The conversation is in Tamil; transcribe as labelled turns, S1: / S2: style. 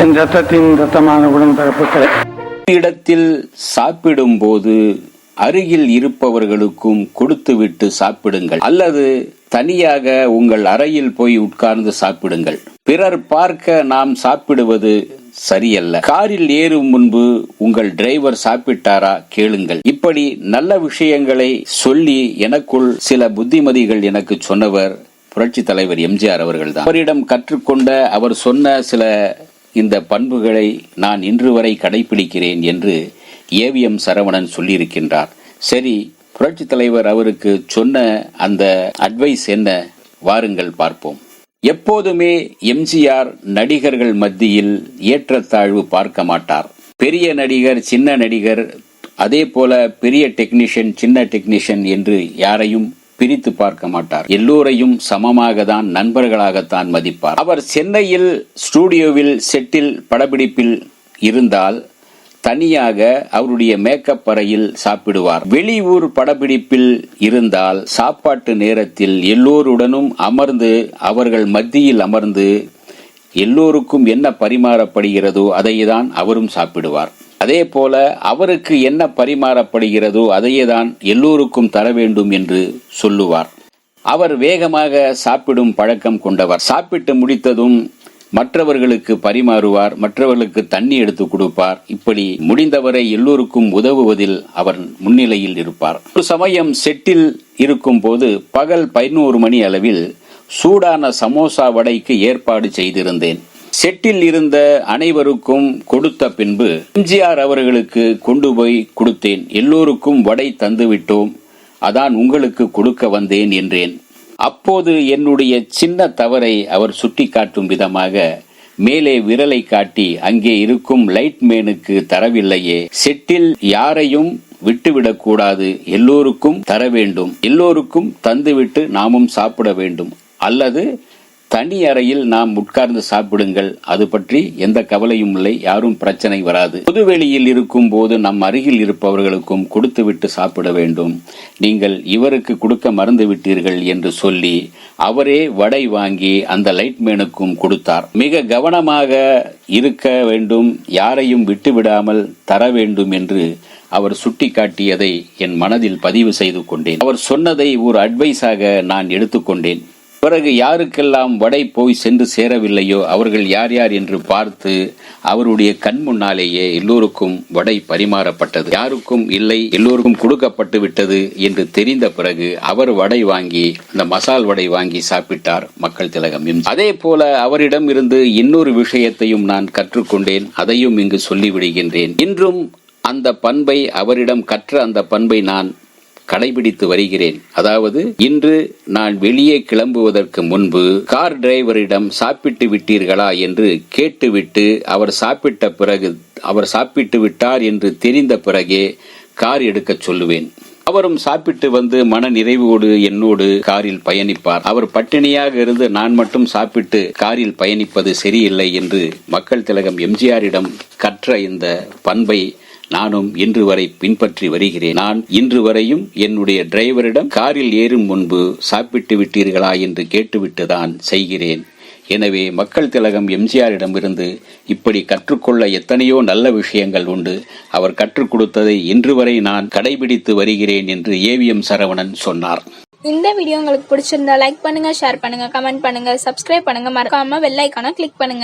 S1: என் ரத்தத்தின் ரத்தமான உடன்பிறப்புகளே
S2: இடத்தில் சாப்பிடும்போது அருகில் இருப்பவர்களுக்கும் கொடுத்துவிட்டு சாப்பிடுங்கள். அல்லது தனியாக உங்கள் அறையில் போய் உட்கார்ந்து சாப்பிடுங்கள். பிறர் பார்க்க நாம் சாப்பிடுவது சரியல்ல. காரில் ஏறும் முன்பு உங்கள் டிரைவர் சாப்பிட்டாரா கேளுங்கள். இப்படி நல்ல விஷயங்களை சொல்லி எனக்குள் சில புத்திமதிகள் எனக்கு சொன்னவர் புரட்சி தலைவர் எம்ஜிஆர் அவர்கள் தான் அவரிடம் கற்றுக்கொண்ட அவர் சொன்ன சில இந்த பண்புகளை நான் இன்று வரை கடைபிடிக்கிறேன் என்று ஏவிஎம் சரவணன் சொல்லியிருக்கின்றார். சரி புரட்சி தலைவர் அவருக்கு சொன்ன அந்த அட்வைஸ் என்ன? வாருங்கள் பார்ப்போம். எப்போதுமே எம்ஜிஆர் நடிகர்கள் மத்தியில் ஏற்றத்தாழ்வு பார்க்க மாட்டார். பெரிய நடிகர் சின்ன நடிகர் அதே போல பெரிய டெக்னீஷியன் சின்ன டெக்னீஷியன் என்று யாரையும் பிரித்து பார்க்க மாட்டார். எல்லோரையும் சமமாக தான் நண்பர்களாகத்தான் மதிப்பார். அவர் சென்னையில் ஸ்டூடியோவில் செட்டில் படப்பிடிப்பில் இருந்தால் தனியாக அவருடைய மேக்கப் அறையில் சாப்பிடுவார். வெளியூர் படப்பிடிப்பில் இருந்தால் சாப்பாட்டு நேரத்தில் எல்லோருடனும் அமர்ந்து அவர்கள் மத்தியில் அமர்ந்து எல்லோருக்கும் என்ன பரிமாறப்படுகிறதோ அதை தான் அவரும் சாப்பிடுவார். அதே போல அவருக்கு என்ன பரிமாறப்படுகிறதோ அதையே தான் எல்லோருக்கும் தர வேண்டும் என்று சொல்லுவார். அவர் வேகமாக சாப்பிடும் பழக்கம் கொண்டவர். சாப்பிட்டு முடித்ததும் மற்றவர்களுக்கு பரிமாறுவார் மற்றவர்களுக்கு தண்ணி எடுத்து கொடுப்பார். இப்படி முடிந்தவரை எல்லோருக்கும் உதவுவதில் அவர் முன்னிலையில் இருப்பார். ஒரு சமயம் செட்டில் இருக்கும் போது பகல் பதினோரு மணி அளவில் சூடான சமோசா வடைக்கு ஏற்பாடு செய்திருந்தேன். செட்டில் இருந்த அனைவருக்கும் கொடுத்த பின்பு எம்ஜிஆர் அவர்களுக்கு கொண்டு போய் கொடுத்தேன். எல்லோருக்கும் வடை தந்துவிட்டோம். அதான் உங்களுக்கு கொடுக்க வந்தேன் என்றேன். அப்போது என்னுடைய சின்ன தவறை அவர் சுட்டிக்காட்டும் விதமாக மேலே விரலை காட்டி அங்கே இருக்கும் லைட் மேனுக்கு தரவில்லையே. செட்டில் யாரையும் விட்டுவிடக் கூடாது எல்லோருக்கும் தர வேண்டும். எல்லோருக்கும் தந்துவிட்டு நாமும் சாப்பிட வேண்டும். அல்லது தனி அறையில் நாம் உட்கார்ந்து சாப்பிடுங்கள். அது பற்றி எந்த கவலையும் இல்லை யாரும் பிரச்சனை வராது. பொதுவெளியில் இருக்கும் போது நம் அருகில் இருப்பவர்களுக்கும் கொடுத்துவிட்டு சாப்பிட வேண்டும். நீங்கள் இவருக்கு கொடுக்க மறந்து விட்டீர்கள் என்று சொல்லி அவரே வடை வாங்கி அந்த லைட்மேனுக்கும் கொடுத்தார். மிக கவனமாக இருக்க வேண்டும் யாரையும் விட்டுவிடாமல் தர வேண்டும் என்று அவர் சுட்டிக்காட்டியதை என் மனதில் பதிவு செய்து கொண்டேன். அவர் சொன்னதை ஒரு அட்வைஸாக நான் எடுத்துக்கொண்டேன். பிறகு யாருக்கெல்லாம் வடை போய் சென்று சேரவில்லையோ அவர்கள் யார் யார் என்று பார்த்து அவருடைய கண் முன்னாலேயே எல்லோருக்கும் வடை பரிமாறப்பட்டது. யாருக்கும் இல்லை எல்லோருக்கும் கொடுக்கப்பட்டு விட்டது என்று தெரிந்த பிறகு அவர் வடை வாங்கி அந்த மசால் வடை வாங்கி சாப்பிட்டார் மக்கள் திலகம். அதே போல அவரிடம் இருந்து இன்னொரு விஷயத்தையும் நான் கற்றுக்கொண்டேன் அதையும் இங்கு சொல்லிவிடுகின்றேன். இன்றும் அந்த பண்பை அவரிடம் கற்ற அந்த பண்பை நான் கடைபிடித்து வருகிறேன். அதாவது இன்று நான் வெளியே கிளம்புவதற்கு முன்பு கார் டிரைவரிடம் சாப்பிட்டு விட்டீர்களா என்று கேட்டுவிட்டு அவர் சாப்பிட்ட பிறகு அவர் சாப்பிட்டு விட்டார் என்று தெரிந்த பிறகே கார் எடுக்கச் சொல்லுவேன். அவரும் சாப்பிட்டு வந்து மன நிறைவோடு என்னோடு காரில் பயணிப்பார். அவர் பட்டினியாக இருந்து நான் மட்டும் சாப்பிட்டு காரில் பயணிப்பது சரியில்லை என்று மக்கள் திலகம் எம்ஜிஆரிடம் கற்ற இந்த பண்பை நானும் இன்று வரை பின்பற்றி வருகிறேன். நான் இன்று வரையும் என்னுடைய டிரைவரிடம் காரில் ஏறும் முன்பு சாப்பிட்டு விட்டீர்களா என்று கேட்டுவிட்டு தான் செய்கிறேன். எனவே மக்கள் திலகம் எம்ஜிஆரிடமிருந்து இப்படி கற்றுக்கொள்ள எத்தனையோ நல்ல விஷயங்கள் உண்டு. அவர் கற்றுக் கொடுத்ததை இன்று வரை நான் கடைபிடித்து வருகிறேன் என்று ஏவிஎம் சரவணன் சொன்னார்.
S3: இந்த வீடியோ உங்களுக்கு பிடிச்சிருந்தா லைக் பண்ணுங்க ஷேர் பண்ணுங்க கமெண்ட் பண்ணுங்க சப்ஸ்கிரைப் பண்ணுங்க. மறக்காம வெள்ளைக்கான கிளிக் பண்ணுங்க.